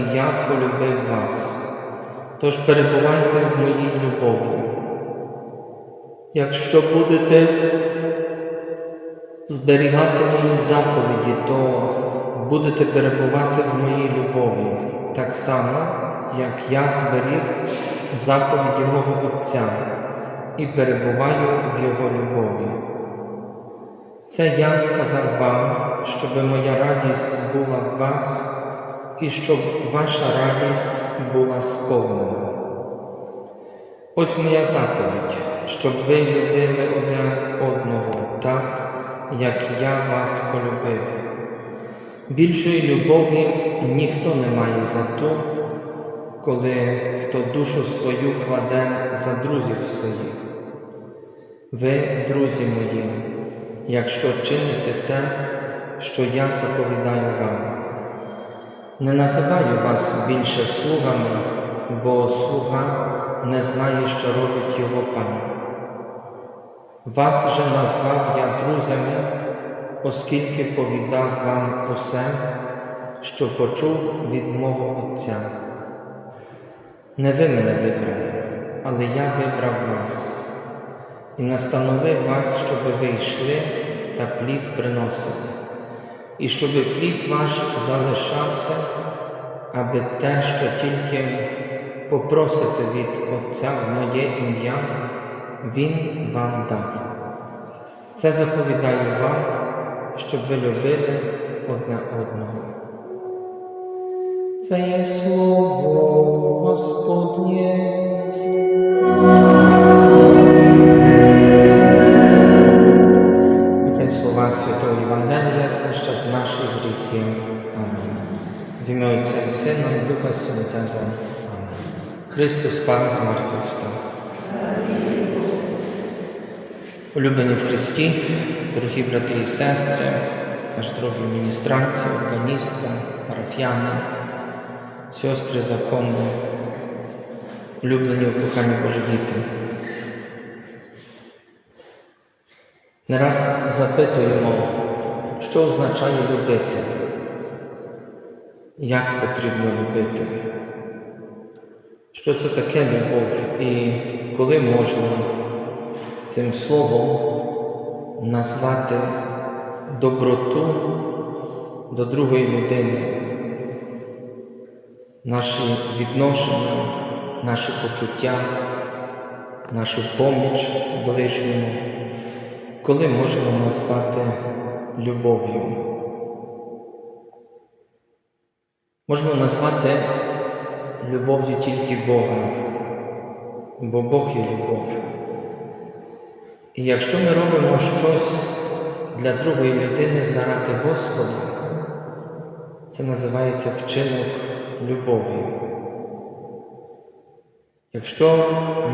і я полюбив вас. Тож перебувайте в моїй любові. Якщо будете зберігати мої заповіді, то будете перебувати в моїй любові, так само, як я зберіг заповіді мого Отця і перебуваю в Його любові. Це я сказав вам, щоб моя радість була в вас і щоб ваша радість була сповнена. Ось моя заповідь, щоб ви любили одне одного так, як я вас полюбив. Більшої любові ніхто не має за ту, коли хто душу свою кладе за друзів своїх. Ви, друзі мої, якщо чините те, що я заповідаю вам. Не називаю вас більше слугами, бо слуга не знає, що робить його пан. Вас же назвав я друзями, оскільки повідав вам усе, що почув від мого Отця. Не ви мене вибрали, але я вибрав вас і настановив вас, щоб ви йшли та плід приносили, і щоб плід ваш залишався, аби те, що тільки попросите від Отця в моє ім'я, Він вам дав. Це заповідаю вам, щоб ви любили одне одного. Це є слово Господнє. Гріхи. Амінь. В ім'я Отця і Сина і Духа Святого. Амінь. Христос Пан з мертвих встав. Улюблені в Христі, дорогі брати і сестри, наш дорогі міністранці, органістка, парафіяни, сестри законні, улюблені в коханні Божі діти. Не раз запитуємо, що означає любити, як потрібно любити, що це таке любов? І коли можна цим словом назвати доброту до другої людини, наші відношення, наші почуття, нашу поміч ближньому. Коли можемо назвати любов'ю. Можемо назвати любов'ю тільки Бога, бо Бог є любов. І якщо ми робимо щось для другої людини заради Господа, це називається вчинок любові. Якщо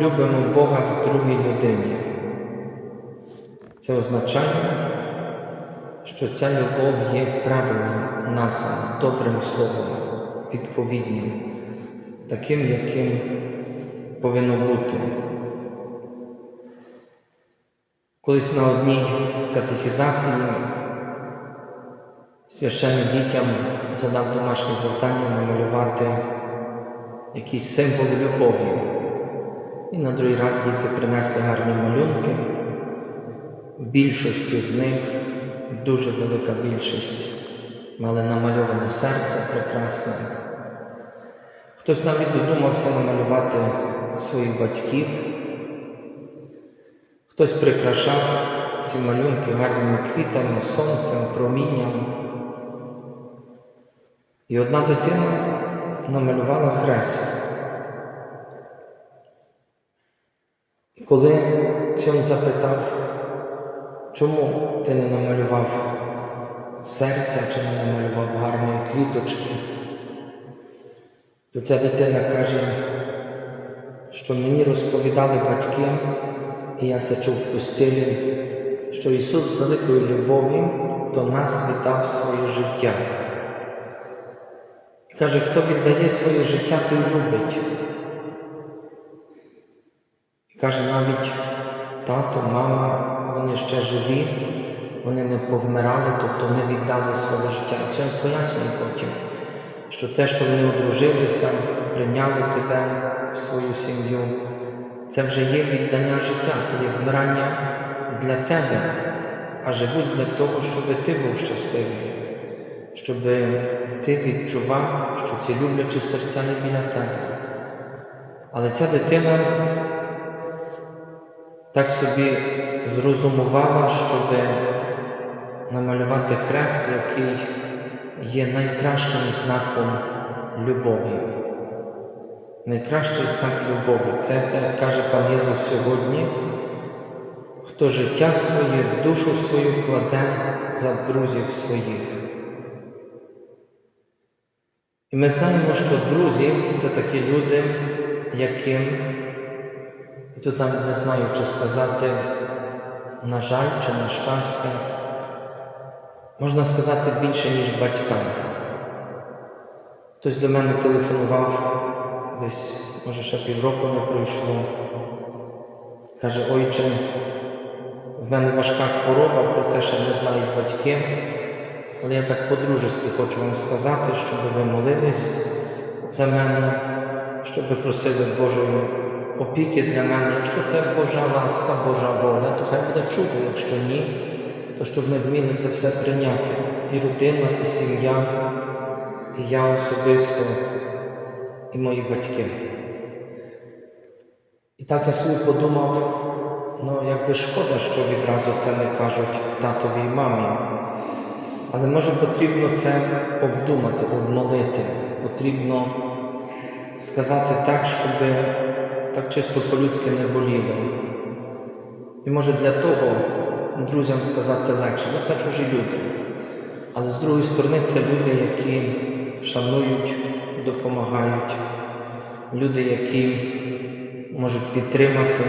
любимо Бога в другій людині, це означає, що ця любов є правильно названа добрим словом, відповідним, таким, яким повинно бути. Колись на одній катехізації священник дітям задав домашнє завдання намалювати якісь символи любові. І на другий раз діти принесли гарні малюнки. В більшості з них, дуже велика більшість, мали намальоване серце прекрасне. Хтось навіть додумався намалювати своїх батьків, хтось прикрашав ці малюнки гарними квітами, сонцем, промінням. І одна дитина намалювала хрест. Коли Ксьон запитав, Чому ти не намалював серця чи не намалював гарної квіточки? То ця дитина каже, що мені розповідали батьки, і я це чув в постілі, що Ісус з великою любов'ю до нас віддав своє життя. Каже, хто віддає своє життя, той любить. Каже, навіть тато, мама, вони ще живі, вони не повмирали, тобто не віддали своє життя. І це пояснює потім, що те, що вони одружилися, прийняли тебе в свою сім'ю, це вже є віддання життя, це є вмирання для тебе, а живуть для того, щоб ти був щасливий, щоб ти відчував, що ці люблячі серця не біля тебе. Але ця дитина так собі зрозумувала, щоб намалювати хрест, який є найкращим знаком любові. Найкращий знак любові. Це те, каже пан Єсус сьогодні, хто життя своє, душу свою кладе за друзів своїх. І ми знаємо, що друзі це такі люди, яким, тут навіть не знаю, чи сказати, на жаль, чи на щастя, можна сказати більше, ніж батькам. Хтось до мене телефонував десь, може, ще півроку не пройшло. Каже, ойче, в мене важка хвороба, про це ще не знають батьки. Але я так по-дружески хочу вам сказати, щоб ви молились за мене, щоб просили Божої опіки для мене. Якщо це Божа ласка, Божа воля, то хай буде чудо, якщо ні, то щоб ми вміли це все прийняти. І родина, і сім'я, і я особисто, і мої батьки. І так я собі подумав, ну якби шкода, що відразу це не кажуть татові і мамі. Але може потрібно це обдумати, обмолити. Потрібно сказати так, щоб так чисто по-людськи не боліло. І може для того друзям сказати легше, бо це чужі люди. Але з другої сторони, це люди, які шанують, допомагають, люди, які можуть підтримати,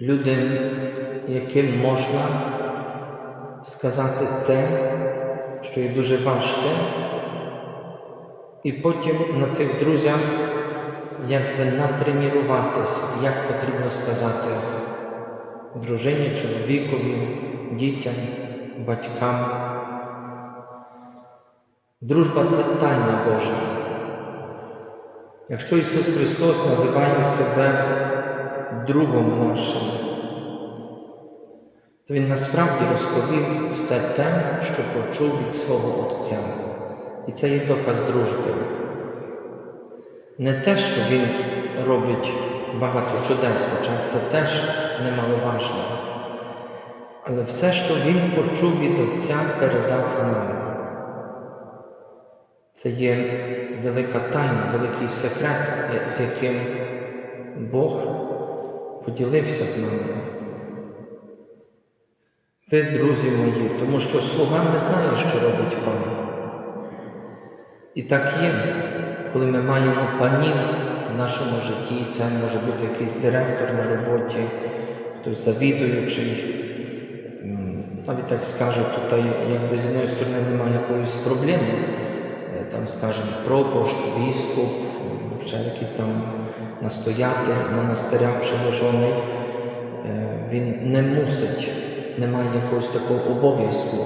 люди, яким можна сказати те, що є дуже важке, і потім на цих друзях якби натренуватись, як потрібно сказати дружині, чоловікові, дітям, батькам. Дружба це тайна Божа. Якщо Ісус Христос називає себе другом нашим, то Він насправді розповів все те, що почув від свого Отця. І це є доказ дружби. Не те, що Він робить багато чудес, хоча це теж немаловажно. Але все, що Він почув від Отця, передав нам. Це є велика тайна, великий секрет, з яким Бог поділився з нами. Ви, друзі мої, тому що слуга не знає, що робить пан. І так є, коли ми маємо панів в нашому житті, це може бути якийсь директор на роботі, хтось завідуючий. Навіть так скажу, тут якби з одної сторони немає якоїсь проблеми, там, скажімо, пропошт, біскуп, ще якийсь там настоятель монастиря приложений, він не мусить немає якогось такого обов'язку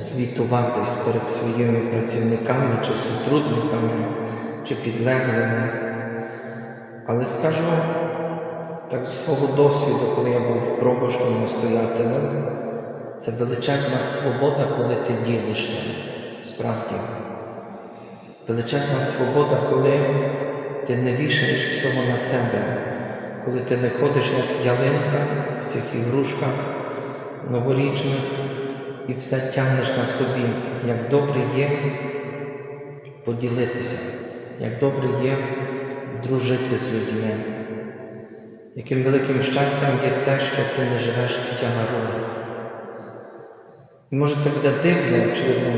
звітуватись перед своїми працівниками чи сотрудниками, чи підлеглими. Але скажу так з свого досвіду, коли я був пробощом настоятелем, це величезна свобода, коли ти ділишся справді. Величезна свобода, коли ти не вішаєш всього на себе, коли ти не ходиш як ялинка в цих ігрушках новорічних і все тягнеш на собі, як добре є поділитися, як добре є дружити з людьми. Яким великим щастям є те, що ти не живеш в тягару. І може це буде дивно, очевидно,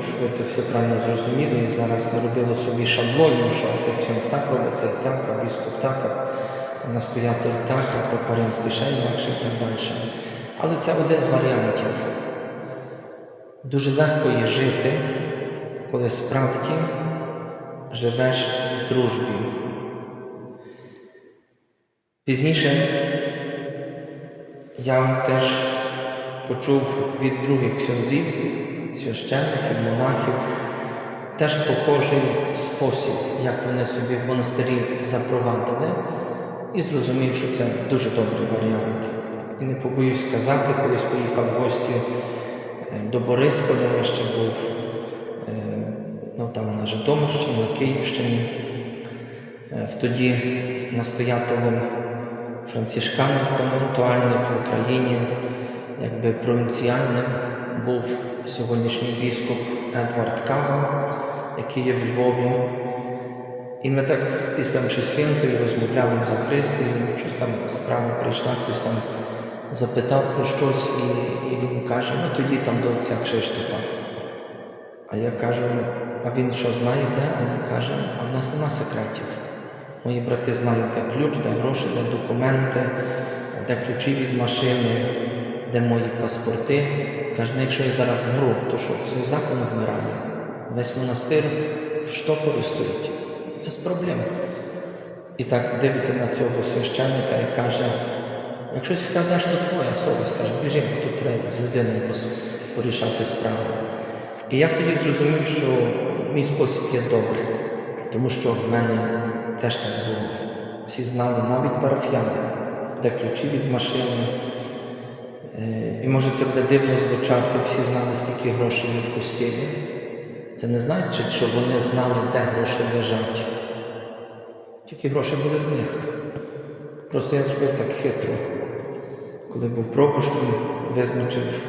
щоб ви це все правильно зрозуміли і зараз не робили собі шаблонів, що це хтось так робить, це так, а біскуп так. настоятель так, а Попарянський ще інакше і так далі. Але це один з варіантів. Дуже легко є жити, коли справді живеш в дружбі. Пізніше я теж почув від других ксьонзів, священників, монахів, теж похожий спосіб, як вони собі в монастирі запровадили, і зрозумів, що це дуже добрий варіант. І не побоюсь сказати, колись поїхав в гості до Борисполя, я ще був е, ну, там на Житомирщині, на Київщині. Е, Тоді настоятелем францишканів конвентуальних в Україні, якби провінціальним, був сьогоднішній біскуп Едвард Кава, який є в Львові. І ми так після Мшесвінтої розмовляли в Захристії, щось там справа прийшла, хтось там запитав про щось, і, і він каже, ну тоді там до отця Кшиштофа. А я кажу, а він що знає де? А він каже, а в нас нема секретів. Мої брати знають, де ключ, де гроші, де документи, де ключі від машини, де мої паспорти. Каже, ну якщо я зараз вмру, то що все закон вмирає. Весь монастир в штопорі стоїть. Без проблем. І так дивиться на цього священника і каже, якщо щось вкрадеш, то твоя совість каже, біжи, бо тут треба з людиною порішати справу. І я тоді зрозумів, що мій спосіб є добрий, тому що в мене теж так було. Всі знали, навіть парафіяни, де ключі від машини. Е, І може це буде дивно звучати, всі знали, скільки грошей є в костілі. Це не значить, що вони знали, де гроші лежать. Тільки гроші були в них. Просто я зробив так хитро. Коли був пропущений, визначив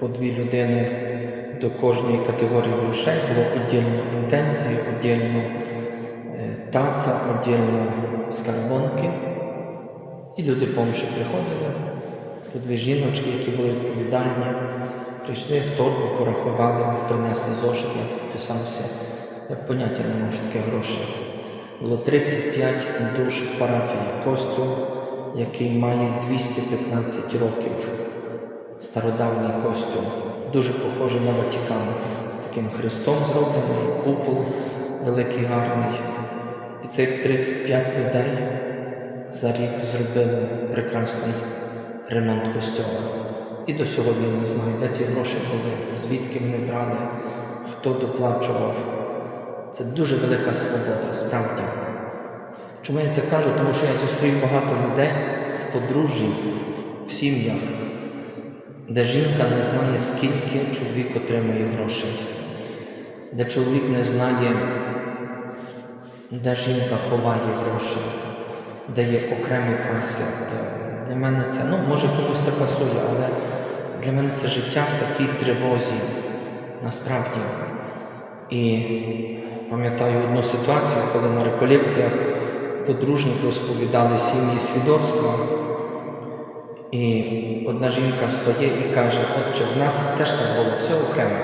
по дві людини до кожної категорії грошей, було віддільно інтенції, віддільно е, таца, віддільно скарбонки. І люди помші приходили. По дві жіночки, які були відповідальні, прийшли в торбу, порахували, принесли зошит, я підписався. Я поняття не мав, таке гроші. Було 35 душ в парафії Костю, який має 215 років. Стародавній костюм, дуже похожий на Ватикан. Таким хрестом зроблений, купол великий гарний. І цих 35 людей за рік зробили прекрасний ремонт костюма. І до сьогодні не знаю, де ці гроші були, звідки вони брали, хто доплачував. Це дуже велика свобода, справді. Чому я це кажу? Тому що я зустрів багато людей в подружжі, в сім'ях, де жінка не знає, скільки чоловік отримує грошей, де чоловік не знає, де жінка ховає гроші, де є окремі каси. Для мене це, ну, може комусь це пасує, але для мене це життя в такій тривозі, насправді. І пам'ятаю одну ситуацію, коли на реколекціях подружніх розповідали сім'ї свідоцтва. І одна жінка встає і каже, отче, в нас теж так було, все окремо.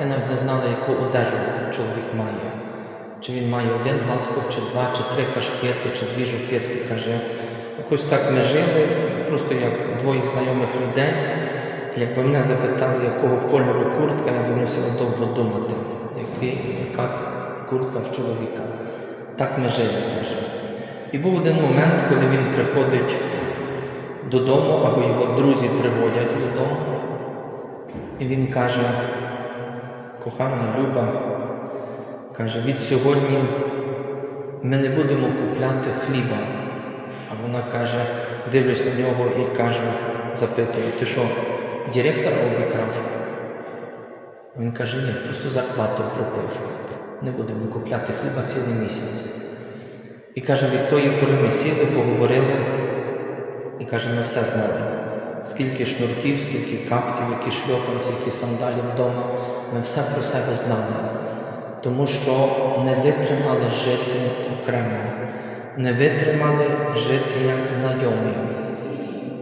Я навіть не знала, яку одежу чоловік має. Чи він має один галстук, чи два, чи три кашкети, чи дві жукетки. Каже, якось так ми жили, просто як двоє знайомих людей. Якби мене запитали, якого кольору куртка, я б мусила довго думати, який, яка куртка в чоловіка. Так ми жили, каже. І був один момент, коли він приходить додому, або його друзі приводять додому. І він каже, кохана Люба, каже, від сьогодні ми не будемо купляти хліба. А вона каже, дивлюсь на нього і кажу, запитую, ти що, директора обікрав? Він каже, ні, просто зарплату пропив. Не будемо купляти хліба цілий місяць. І каже, від тої пори ми сіли, поговорили, і каже, ми все знали. Скільки шнурків, скільки капців, які шльопанці, які сандалі вдома. Ми все про себе знали. Тому що не витримали жити окремо, не витримали жити як знайомі.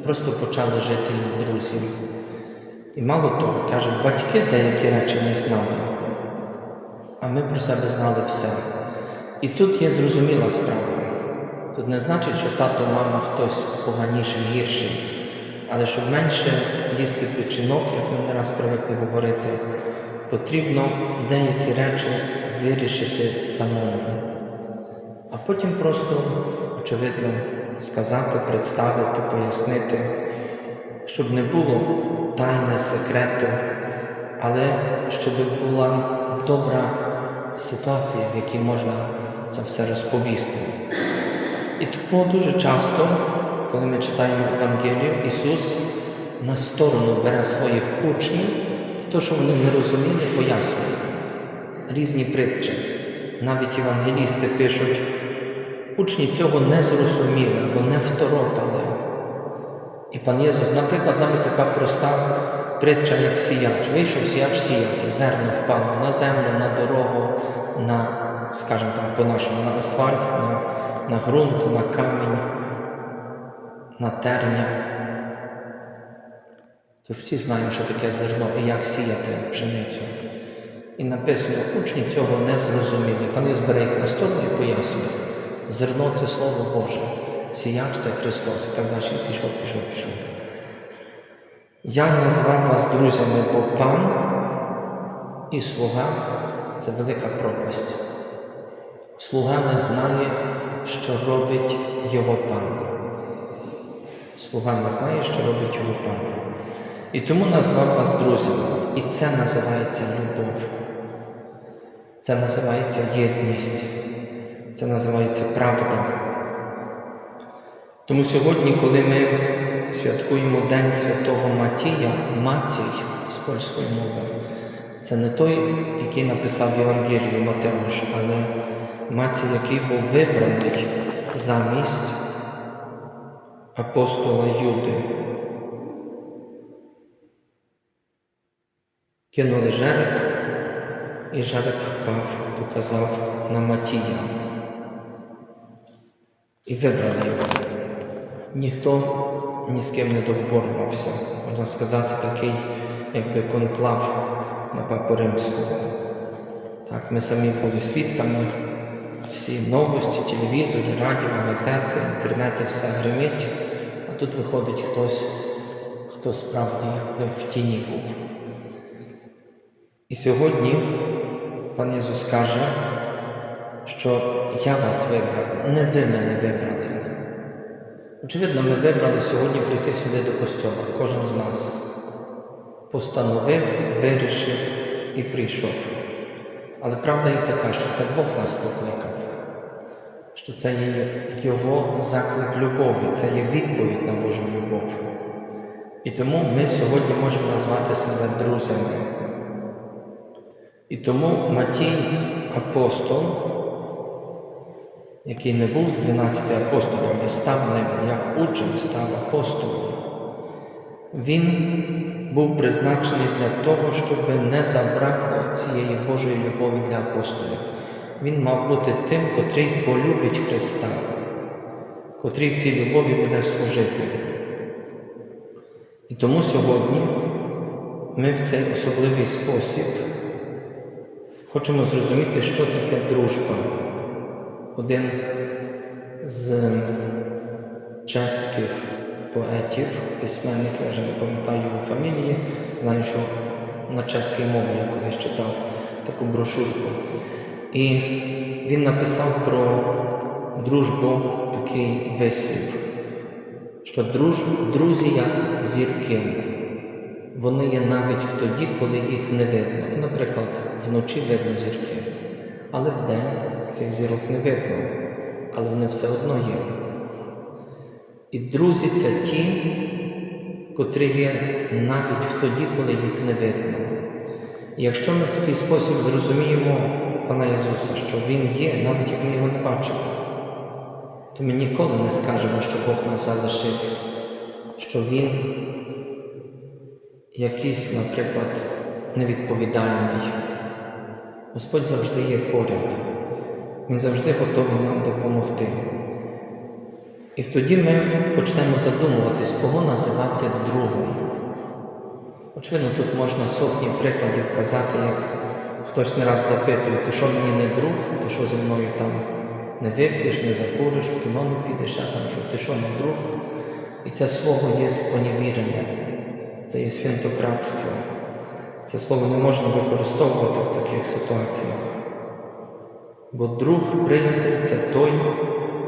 Просто почали жити як друзі. І мало того, каже, батьки деякі речі не знали, а ми про себе знали все. І тут є зрозуміла справа. Тут не значить, що тато, мама хтось поганіший, гірший, але щоб менше їсти печінок, як ми не раз привикли говорити, потрібно деякі речі вирішити самому. А потім просто, очевидно, сказати, представити, пояснити, щоб не було тайни, секрету, але щоб була добра ситуація, в якій можна це все розповісти. І тому дуже часто, коли ми читаємо Евангелію, Ісус на сторону бере своїх учнів, то, що вони не розуміли, пояснює. Різні притчі. Навіть євангелісти пишуть, учні цього не зрозуміли або не второпали. І пан Єсус, наприклад, навіть така проста притча, як сіяч. Вийшов сіяч сіяти, зерно впало на землю, на дорогу, на, скажімо там, по-нашому, на асфальт, на, на ґрунт, на камінь, на терня. Тож всі знаємо, що таке зерно і як сіяти пшеницю. І написано, учні цього не зрозуміли. Пан Єсус бере їх на сторону і пояснює. Зерно це Слово Боже, сіяч це Христос і так далі. Пішов, пішов, пішов. Я назвав вас друзями, бо пан і слуга це велика пропасть. Слуга не знає, що робить його пан. Слуга не знає, що робить його пан. І тому назвав вас друзями. І це називається любов. Це називається єдність. Це називається правда. Тому сьогодні, коли ми святкуємо День Святого Матія, Матій з польської мови, це не той, який написав Євангелію Матеуш, але Матій, який був вибраний замість апостола Юди. Кинули жереб, і жереб впав, показав на Матія. І вибрали його. Ніхто ні з ким не договорювався. Можна сказати, такий, якби конклав на папу римського. Так, ми самі були свідками, всі новості, телевізори, радіо, газети, інтернети, все гримить, а тут виходить хтось, хто справді в тіні був. І сьогодні пан Ісус каже, що я вас вибрав, не ви мене вибрали. Очевидно, ми вибрали сьогодні прийти сюди до костьола, кожен з нас. Постановив, вирішив і прийшов. Але правда є така, що це Бог нас покликав, що це є Його заклик любові, це є відповідь на Божу любов. І тому ми сьогодні можемо назвати себе друзями. І тому Матій апостол, який не був з 12 апостолів, але став ним як учень, став апостолом, він був призначений для того, щоб не забракло цієї Божої любові для апостолів. Він мав бути тим, котрий полюбить Христа, котрий в цій любові буде служити. І тому сьогодні ми в цей особливий спосіб хочемо зрозуміти, що таке дружба. Один з чеських поетів, письменників, я вже не пам'ятаю його фамілії, знаю, що на чеській мові я колись читав таку брошурку. І він написав про дружбу такий вислів, що друж, друзі як зірки. Вони є навіть в тоді, коли їх не видно. Наприклад, вночі видно зірки, але вдень цих зірок не видно, але вони все одно є. І друзі це ті, котрі є навіть в тоді, коли їх не видно. І якщо ми в такий спосіб зрозуміємо Пана Ісуса, що Він є, навіть як ми його не бачимо, то ми ніколи не скажемо, що Бог нас залишив, що Він якийсь, наприклад, невідповідальний. Господь завжди є поряд. Він завжди готовий нам допомогти. І тоді ми почнемо задумуватись, кого називати другом. Очевидно, тут можна сотні прикладів казати, як хтось не раз запитує, ти що мені не друг, ти що зі мною там не вип'єш, не закуриш, в кіно не підеш, а там, що ти що не друг. І це слово є споневірене, це є святократство. Це слово не можна використовувати в таких ситуаціях. Бо друг приятель це той,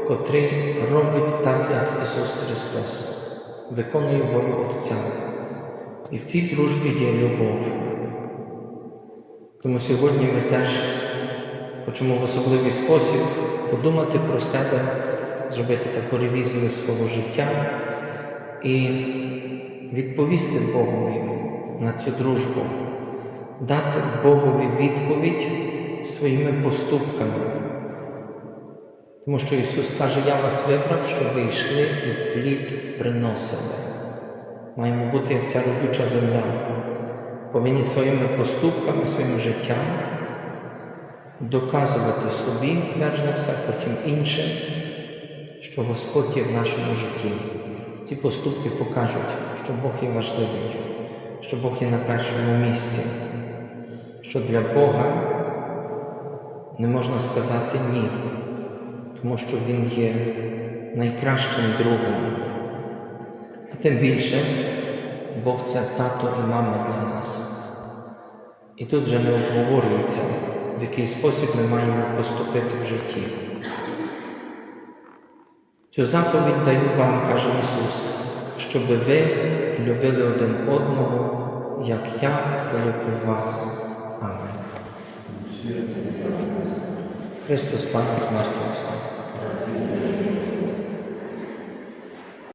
котрий робить так, як Ісус Христос, виконує волю Отця. І в цій дружбі є любов. Тому сьогодні ми теж хочемо в особливий спосіб подумати про себе, зробити таку ревізію свого життя і відповісти Богові на цю дружбу, дати Богові відповідь своїми поступками. Тому що Ісус каже, я вас вибрав, щоб ви йшли і плід приносили. Маємо бути як ця родюча земля. Повинні своїми поступками, своїм життям доказувати собі, перш за все, потім іншим, що Господь є в нашому житті. Ці поступки покажуть, що Бог є важливий, що Бог є на першому місці, що для Бога не можна сказати ні, тому що Він є найкращим другом. А тим більше Бог це тато і мама для нас. І тут вже не обговорюється, в який спосіб ми маємо поступити в житті. Цю заповідь даю вам, каже Ісус, щоб ви любили один одного, як я полюбив вас. Амен. Христос Пане смерті встав.